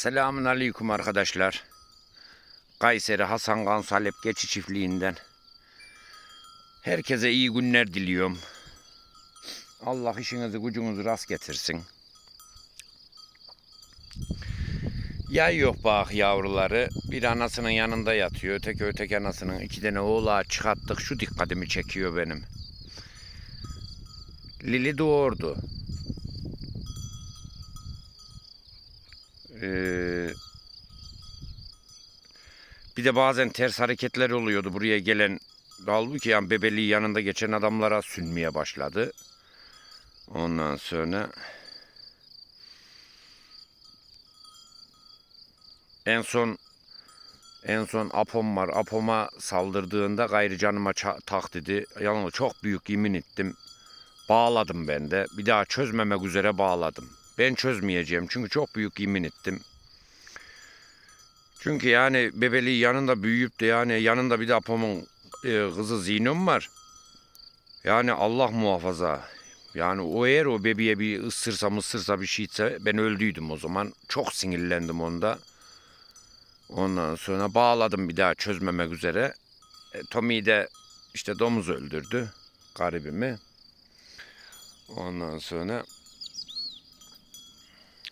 Selamun Aleyküm arkadaşlar. Kayseri Hasan Gansalep Geçi Çiftliği'nden. Herkese iyi günler diliyorum. Allah işinizi gücünüzü rast getirsin. Yay yok bak yavruları. Bir anasının yanında yatıyor. Öteki öteki anasının iki tane oğlağı çıkarttık. Şu dikkatimi çekiyor benim. Lili doğurdu. Ee, bir de bazen ters hareketler oluyordu buraya gelen. Halbuki yani bebeliği yanında geçen adamlara sünmeye başladı. Ondan sonra en son en son Apom var. Apom'a saldırdığında gayrı canıma tak dedi. Yalnız çok büyük yemin ettim. Bağladım ben de. Bir daha çözmemek üzere bağladım. Ben çözmeyeceğim çünkü çok büyük yemin ettim. Çünkü yani bebeliği yanında büyüyüp de yani yanında bir de Apom'un e, kızı Zinom var. Yani Allah muhafaza. Yani o eğer o bebeğe bir ısırsa mısırsa bir şeyse ben öldüydüm o zaman. Çok sinirlendim onda. Ondan sonra bağladım bir daha çözmemek üzere. E, Tommy de işte domuz öldürdü garibimi. Ondan sonra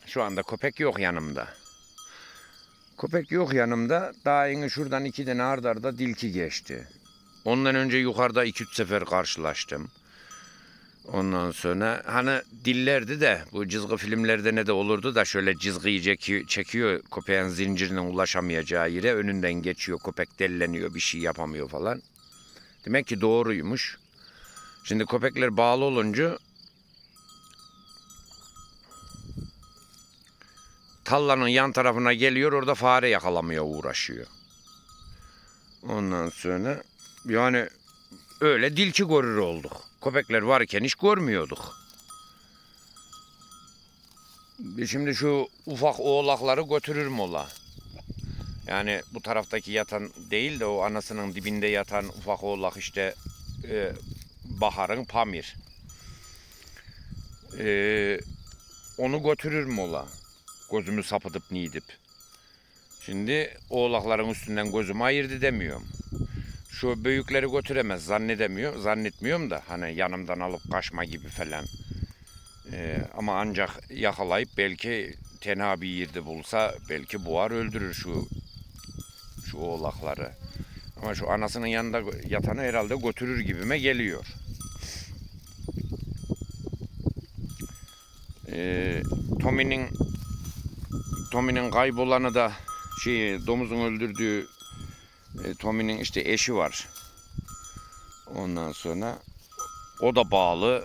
şu anda köpek yok yanımda. Köpek yok yanımda. Daha yeni şuradan iki tane arda arda dilki geçti. Ondan önce yukarıda iki üç sefer karşılaştım. Ondan sonra hani dillerdi de bu cızgı filmlerde ne de olurdu da şöyle cızgıyı çekiyor, köpeğin zincirinin ulaşamayacağı yere önünden geçiyor köpek delleniyor bir şey yapamıyor falan. Demek ki doğruymuş. Şimdi köpekler bağlı olunca tallanın yan tarafına geliyor orada fare yakalamaya uğraşıyor. Ondan sonra yani öyle dilki görür olduk. Köpekler varken hiç görmüyorduk. Şimdi şu ufak oğlakları götürürüm ola. Yani bu taraftaki yatan değil de o anasının dibinde yatan ufak oğlak işte e, Bahar'ın Pamir. E, onu götürürüm ola. Gözümü sapıtıp nidip. Şimdi oğlakların üstünden gözümü ayırdı demiyorum. Şu büyükleri götüremez zannedemiyor, zannetmiyorum da hani yanımdan alıp kaçma gibi falan. Ee, ama ancak yakalayıp belki tenha bir yerde bulsa belki boğar öldürür şu şu oğlakları. Ama şu anasının yanında yatanı herhalde götürür gibime geliyor. Ee, Tommy'nin Tommy'nin kaybolanı da şey domuzun öldürdüğü e, Tommy'nin işte eşi var. Ondan sonra o da bağlı.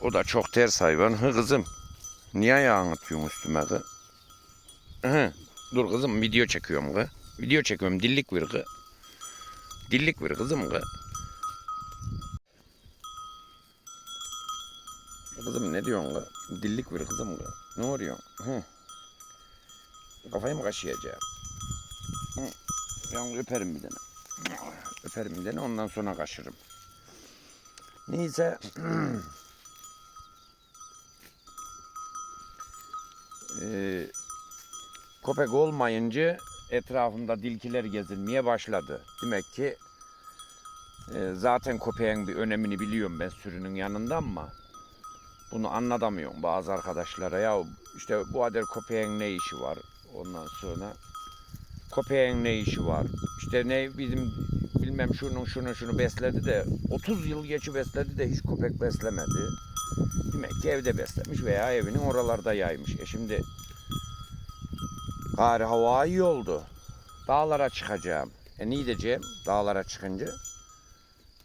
O da çok ters hayvan. Hı kızım. Niye ayağını atıyorsun üstüme kız? Hı. Dur kızım video çekiyorum kız. Video çekiyorum dillik ver kız. Dillik ver kızım kız. Kızım ne diyorsun kız? Dillik ver kızım kız. Ne oluyor? Hı. Kafayı mı kaşıyacağım? Ben öperim bir tane. Öperim bir tane ondan sonra kaşırım. Neyse. Ee, köpek olmayınca etrafında dilkiler gezilmeye başladı. Demek ki e, zaten köpeğin bir önemini biliyorum ben sürünün yanında ama bunu anlatamıyorum bazı arkadaşlara. Ya işte bu adet köpeğin ne işi var ondan sonra köpeğin ne işi var? İşte ne bizim bilmem şunun şunu şunu besledi de 30 yıl geçi besledi de hiç köpek beslemedi. Demek ki evde beslemiş veya evinin oralarda yaymış. E şimdi gari hava iyi oldu. Dağlara çıkacağım. E ne diyeceğim dağlara çıkınca?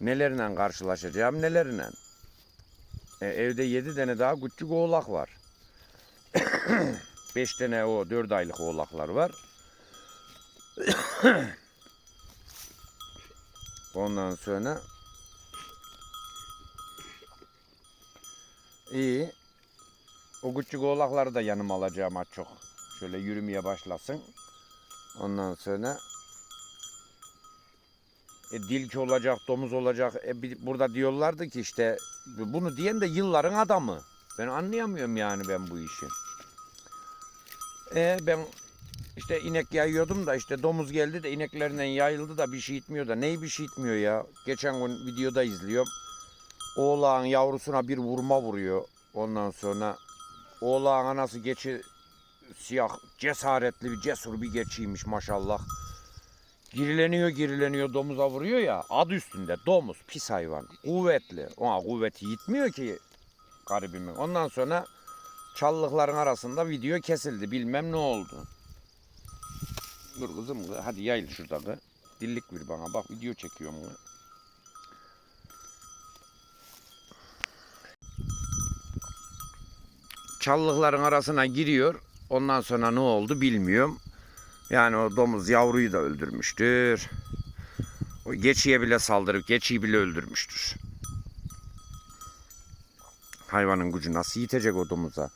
Nelerle karşılaşacağım nelerle? E, evde yedi tane daha küçük oğlak var. Beş tane o dört aylık oğlaklar var. Ondan sonra iyi. O küçük oğlakları da yanıma alacağım az çok. Şöyle yürümeye başlasın. Ondan sonra e, dilki olacak, domuz olacak. E, bir- burada diyorlardı ki işte bunu diyen de yılların adamı. Ben anlayamıyorum yani ben bu işi. E, ben işte inek yayıyordum da işte domuz geldi de ineklerinden yayıldı da bir şey itmiyor da neyi bir şey itmiyor ya. Geçen gün videoda izliyorum. Oğlağın yavrusuna bir vurma vuruyor. Ondan sonra oğlağın anası geçi siyah cesaretli bir cesur bir geçiymiş maşallah. Girileniyor girileniyor domuza vuruyor ya adı üstünde domuz pis hayvan kuvvetli. Ona kuvveti yitmiyor ki garibimin. Ondan sonra çalılıkların arasında video kesildi bilmem ne oldu. Dur kızım hadi yayıl şurada kız. Dillik bir bana bak video çekiyorum. Çalılıkların arasına giriyor. Ondan sonra ne oldu bilmiyorum. Yani o domuz yavruyu da öldürmüştür. O geçiye bile saldırıp geçiyi bile öldürmüştür. Hayvanın gücü nasıl yitecek o domuza?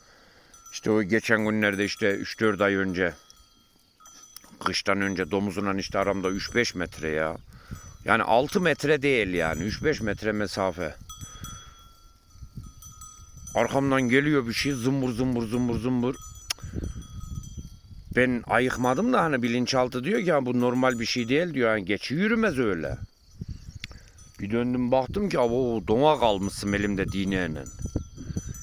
İşte o geçen günlerde işte 3-4 ay önce kıştan önce domuzunla işte aramda 3-5 metre ya. Yani 6 metre değil yani 3-5 metre mesafe. Arkamdan geliyor bir şey zımbır zımbır zımbır zımbır. Ben ayıkmadım da hani bilinçaltı diyor ki "Ya bu normal bir şey değil diyor. Yani geçi yürümez öyle. Bir döndüm baktım ki o dona kalmışsın elimde dineyle.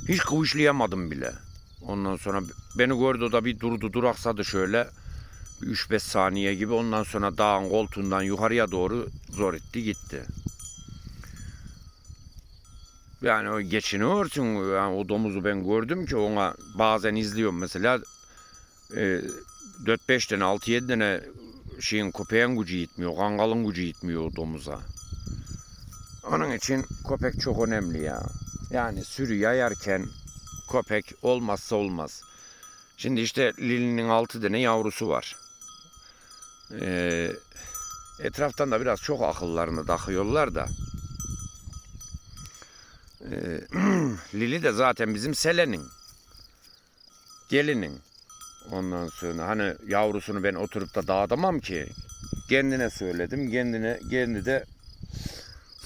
Hiç kıvışlayamadım bile. Ondan sonra beni gördü da bir durdu duraksadı şöyle. 3-5 saniye gibi ondan sonra dağın koltuğundan yukarıya doğru zor etti gitti. Yani o geçiniyorsun yani o domuzu ben gördüm ki ona bazen izliyorum mesela e, 4-5 tane 6-7 tane şeyin köpeğin gücü yetmiyor, kangalın gücü yetmiyor o domuza. Onun için köpek çok önemli ya. Yani sürü yayarken köpek olmazsa olmaz. Şimdi işte Lili'nin 6 tane yavrusu var. Ee, etraftan da biraz çok akıllarını takıyorlar da. Ee, Lili de zaten bizim Selen'in. Gelinin. Ondan sonra hani yavrusunu ben oturup da dağıtamam ki. Kendine söyledim. Kendine kendi de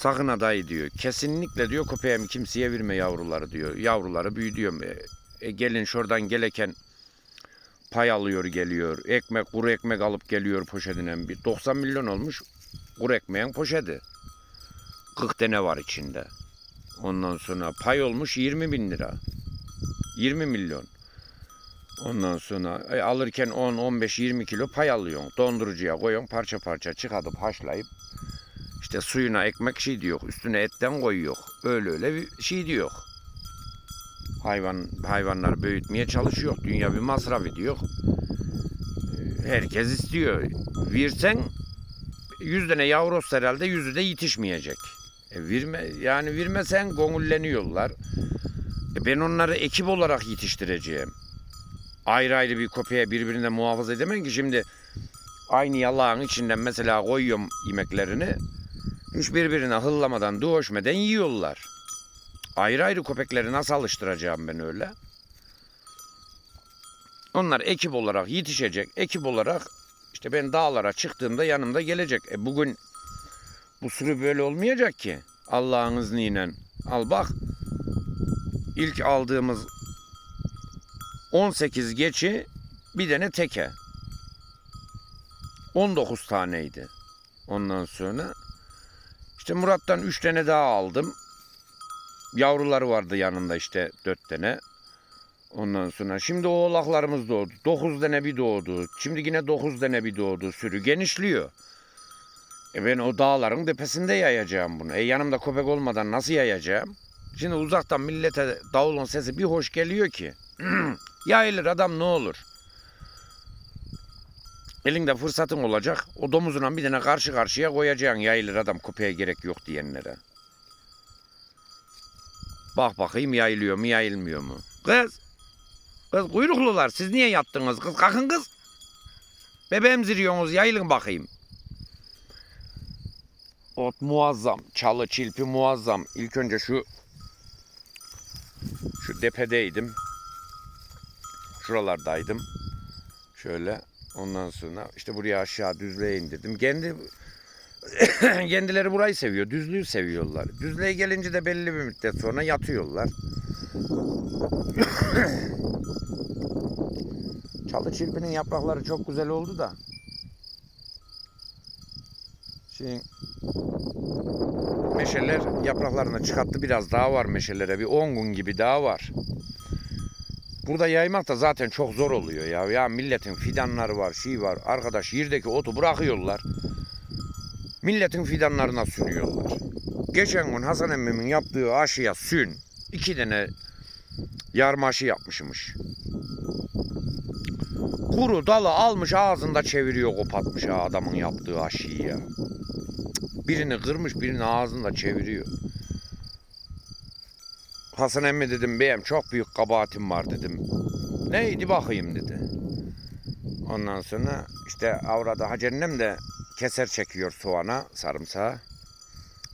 sakın adayı diyor. Kesinlikle diyor köpeğim kimseye verme yavruları diyor. Yavruları büyütüyorum. E, e, gelin şuradan geleken pay alıyor geliyor. Ekmek kuru ekmek alıp geliyor poşetine. Bir 90 milyon olmuş kuru ekmeğin poşeti. 40 tane var içinde. Ondan sonra pay olmuş 20 bin lira. 20 milyon. Ondan sonra e, alırken 10, 15, 20 kilo pay alıyorsun. Dondurucuya koyuyorsun parça parça çıkartıp haşlayıp işte suyuna ekmek şey diyor. Üstüne etten koyuyor. Öyle öyle bir şey diyor. Hayvan hayvanlar büyütmeye çalışıyor. Dünya bir masraf ediyor. E, Herkes istiyor. Versen 100 tane yavru herhalde yüzü de yetişmeyecek. E, verme, yani vermesen gönülleniyorlar. E, ben onları ekip olarak yetiştireceğim. Ayrı ayrı bir köpeğe birbirine muhafaza edemem ki şimdi aynı yalağın içinden mesela koyuyorum yemeklerini. Hiç birbirine hıllamadan, dövüşmeden yiyorlar. Ayrı ayrı köpekleri nasıl alıştıracağım ben öyle? Onlar ekip olarak yetişecek. Ekip olarak işte ben dağlara çıktığımda yanımda gelecek. E bugün bu sürü böyle olmayacak ki. Allah'ın izniyle. Al bak. İlk aldığımız 18 geçi bir tane teke. 19 taneydi. Ondan sonra işte Murat'tan 3 tane daha aldım. Yavruları vardı yanında işte 4 tane. Ondan sonra şimdi oğlaklarımız doğdu. 9 tane bir doğdu. Şimdi yine 9 tane bir doğdu. Sürü genişliyor. E ben o dağların tepesinde yayacağım bunu. E yanımda köpek olmadan nasıl yayacağım? Şimdi uzaktan millete davulun sesi bir hoş geliyor ki. Yayılır adam ne olur. Elinde fırsatın olacak. O domuzuna bir tane karşı karşıya koyacaksın yayılır adam köpeğe gerek yok diyenlere. Bak bakayım yayılıyor mu yayılmıyor mu? Kız. Kız kuyruklular siz niye yattınız kız? Kalkın kız. Bebeğim ziriyorsunuz yayılın bakayım. Ot muazzam. Çalı çilpi muazzam. İlk önce şu şu depedeydim. Şuralardaydım. Şöyle ondan sonra işte buraya aşağı düzlüğe indirdim. Kendi kendileri burayı seviyor. Düzlüğü seviyorlar. Düzlüğe gelince de belli bir müddet sonra yatıyorlar. Çalı çirpinin yaprakları çok güzel oldu da. Şeyin meşeler yapraklarını çıkarttı biraz daha var meşelere. Bir 10 gün gibi daha var. Burada yaymak da zaten çok zor oluyor ya. Ya milletin fidanları var, şey var. Arkadaş yerdeki otu bırakıyorlar. Milletin fidanlarına sünüyorlar. Geçen gün Hasan emmimin yaptığı aşıya sün. iki tane yarma aşı yapmışmış. Kuru dalı almış ağzında çeviriyor kopatmış ha adamın yaptığı aşıyı ya. Birini kırmış birini ağzında çeviriyor. Hasan emmi dedim beyim çok büyük kabahatim var dedim. Neydi bakayım dedi. Ondan sonra işte avrada hacennem de keser çekiyor soğana sarımsağı.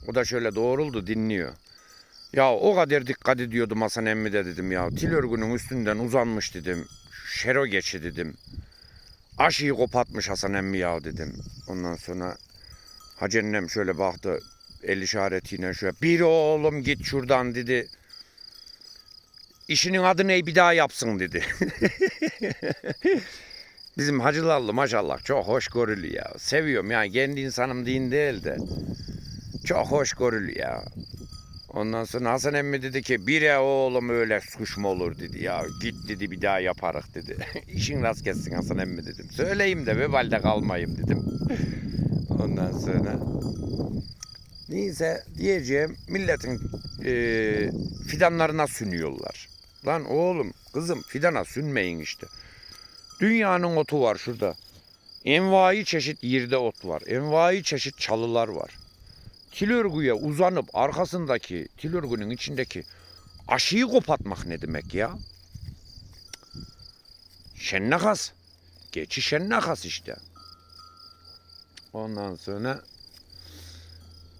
O da şöyle doğruldu dinliyor. Ya o kadar dikkat ediyordum Hasan emmi de dedim ya. Til örgünün üstünden uzanmış dedim. Şero geçi dedim. Aşıyı kopatmış Hasan emmi ya dedim. Ondan sonra hacennem şöyle baktı. El işaretiyle şöyle bir oğlum git şuradan dedi. İşinin adı ne bir daha yapsın dedi. Bizim hacılarlı maşallah çok hoş görülü ya. Seviyorum yani kendi insanım deyin değil de. Çok hoş görülü ya. Ondan sonra Hasan emmi dedi ki bire oğlum öyle kuş mu olur dedi ya. Git dedi bir daha yaparık dedi. İşin rast kessin Hasan emmi dedim. Söyleyeyim de vebalde kalmayayım dedim. Ondan sonra neyse diyeceğim milletin eee, fidanlarına sünüyorlar. Lan oğlum kızım fidana sünmeyin işte. Dünyanın otu var şurada. Envai çeşit yerde ot var. Envai çeşit çalılar var. Til örgüye uzanıp arkasındaki til örgünün içindeki aşıyı kopatmak ne demek ya? Şennakas. Geçi şennakas işte. Ondan sonra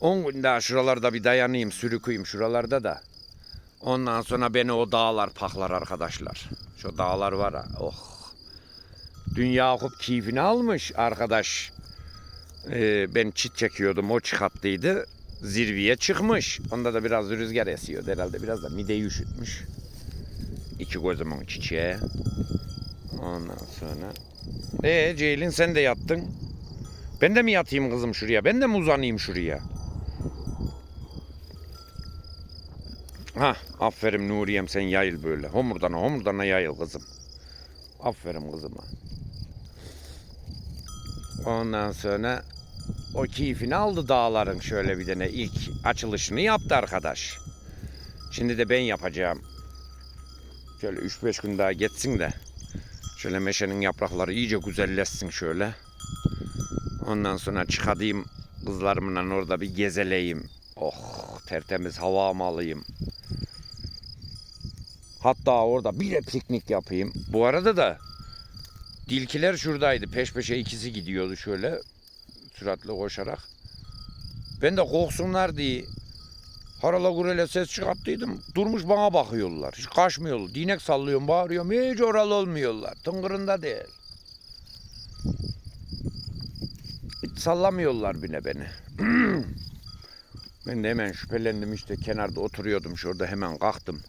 10 gün daha şuralarda bir dayanayım, sürüküyüm şuralarda da. Ondan sonra beni o dağlar paklar arkadaşlar. Şu dağlar var ha. Oh. Dünya Yakup keyfini almış arkadaş. Ee, ben çit çekiyordum o çıkarttıydı. Zirveye çıkmış. Onda da biraz rüzgar esiyor herhalde. Biraz da mideyi üşütmüş. İki gözümün çiçeği. Ondan sonra. Ee Ceylin sen de yattın. Ben de mi yatayım kızım şuraya? Ben de mi uzanayım şuraya? Ha, aferin Nuriyem sen yayıl böyle. Homurdana homurdana yayıl kızım. Aferin kızıma. Ondan sonra o keyfini aldı dağların şöyle bir tane ilk açılışını yaptı arkadaş. Şimdi de ben yapacağım. Şöyle 3-5 gün daha geçsin de. Şöyle meşenin yaprakları iyice güzelleşsin şöyle. Ondan sonra çıkadayım kızlarımla orada bir gezeleyim. Oh tertemiz hava alayım. Hatta orada bir de piknik yapayım. Bu arada da dilkiler şuradaydı. Peş peşe ikisi gidiyordu şöyle süratli koşarak. Ben de korksunlar diye harala gurele ses çıkarttıydım. Durmuş bana bakıyorlar. Hiç kaçmıyorlar. Dinek sallıyorum, bağırıyorum. Hiç oralı olmuyorlar. Tıngırında değil. Hiç sallamıyorlar bile beni. ben de hemen şüphelendim işte kenarda oturuyordum şurada hemen kalktım.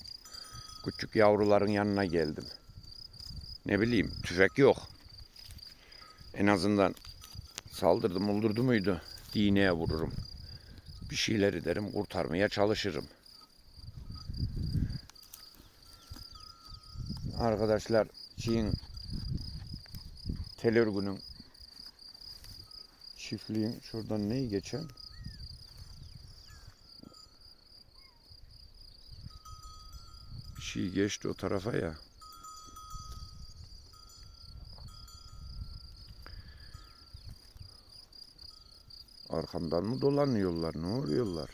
Küçük yavruların yanına geldim. Ne bileyim tüfek yok. En azından saldırdım oldurdu muydu dineye vururum. Bir şeyler ederim kurtarmaya çalışırım. Arkadaşlar Çin tel örgünün çiftliğin şuradan neyi geçen? Bir şey geçti o tarafa ya. Arkamdan mı dolanıyorlar? Ne oluyorlar?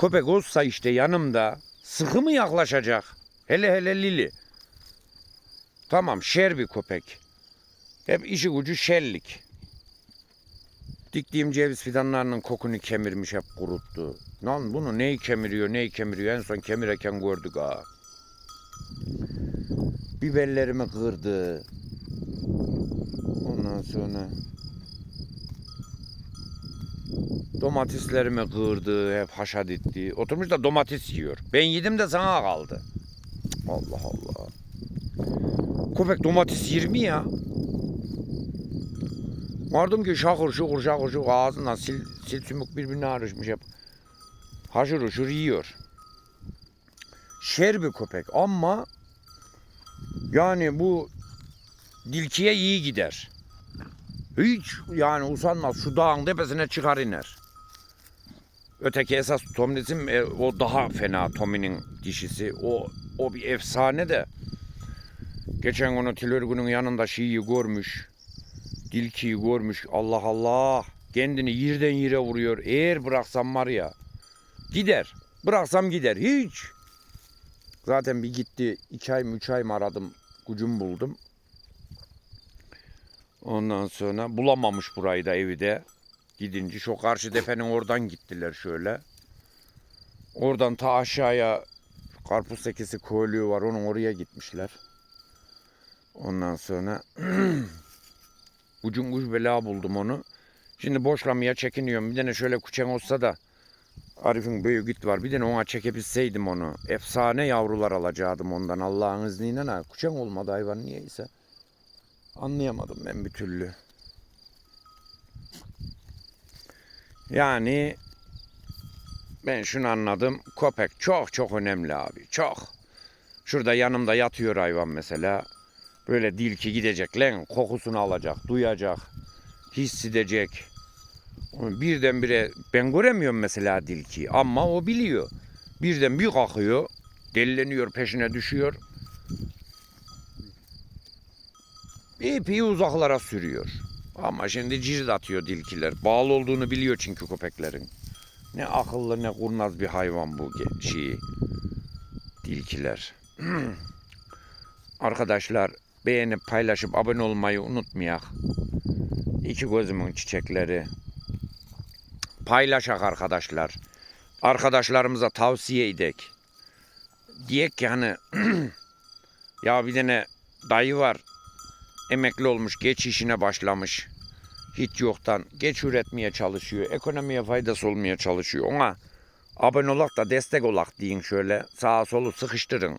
Köpek olsa işte yanımda sıkı mı yaklaşacak? Hele hele Lili. Tamam şer bir köpek. Hep işi gücü şellik. Diktiğim ceviz fidanlarının kokunu kemirmiş hep kuruttu. Lan bunu neyi kemiriyor neyi kemiriyor en son kemireken gördük ha. Biberlerimi kırdı. Ondan sonra domateslerimi kırdı, hep haşat etti. Oturmuş da domates yiyor. Ben yedim de sana kaldı. Allah Allah. Köpek domates yer mi ya? Vardım ki şakır şukur şakır şukur ağzından sil, sil sümük birbirine karışmış hep. Haşır huşur yiyor. Şer bir köpek ama yani bu dilkiye iyi gider. Hiç yani usanmaz şu dağın tepesine çıkar iner. Öteki esas Tomlis'in e, o daha fena Tommy'nin dişisi. O o bir efsane de. Geçen onu Tilörgü'nün yanında şeyi görmüş. Dilkiyi görmüş. Allah Allah. Kendini yerden yere vuruyor. Eğer bıraksam var ya. Gider. Bıraksam gider. Hiç. Zaten bir gitti. iki ay mı üç ay mı aradım. Gücüm buldum. Ondan sonra bulamamış burayı da evi de. Gidince şu karşı tepenin oradan gittiler şöyle. Oradan ta aşağıya karpuz sekisi koyuluğu var. Onun oraya gitmişler. Ondan sonra ucun uç bela buldum onu. Şimdi boşlamaya çekiniyorum. Bir tane şöyle kuçen olsa da Arif'in büyük git var. Bir tane ona çekebilseydim onu. Efsane yavrular alacaktım ondan Allah'ın izniyle. Ha. Kuçen olmadı hayvan niyeyse. Anlayamadım ben bir türlü. Yani ben şunu anladım. Köpek çok çok önemli abi. Çok. Şurada yanımda yatıyor hayvan mesela. Böyle dilki gidecek lan kokusunu alacak, duyacak, hissedecek. Birdenbire ben göremiyorum mesela dilki ama o biliyor. Birden bir kalkıyor, delileniyor, peşine düşüyor. İpi uzaklara sürüyor. Ama şimdi cirit atıyor dilkiler. Bağlı olduğunu biliyor çünkü köpeklerin. Ne akıllı ne kurnaz bir hayvan bu şeyi. Dilkiler. Arkadaşlar beğenip paylaşıp abone olmayı unutmayak. İki gözümün çiçekleri. Paylaşak arkadaşlar. Arkadaşlarımıza tavsiye edek. Diyek ki hani ya bir tane dayı var. Emekli olmuş, geç işine başlamış. Hiç yoktan geç üretmeye çalışıyor. Ekonomiye faydası olmaya çalışıyor. Ona abone olak da destek olak deyin şöyle. Sağa solu sıkıştırın.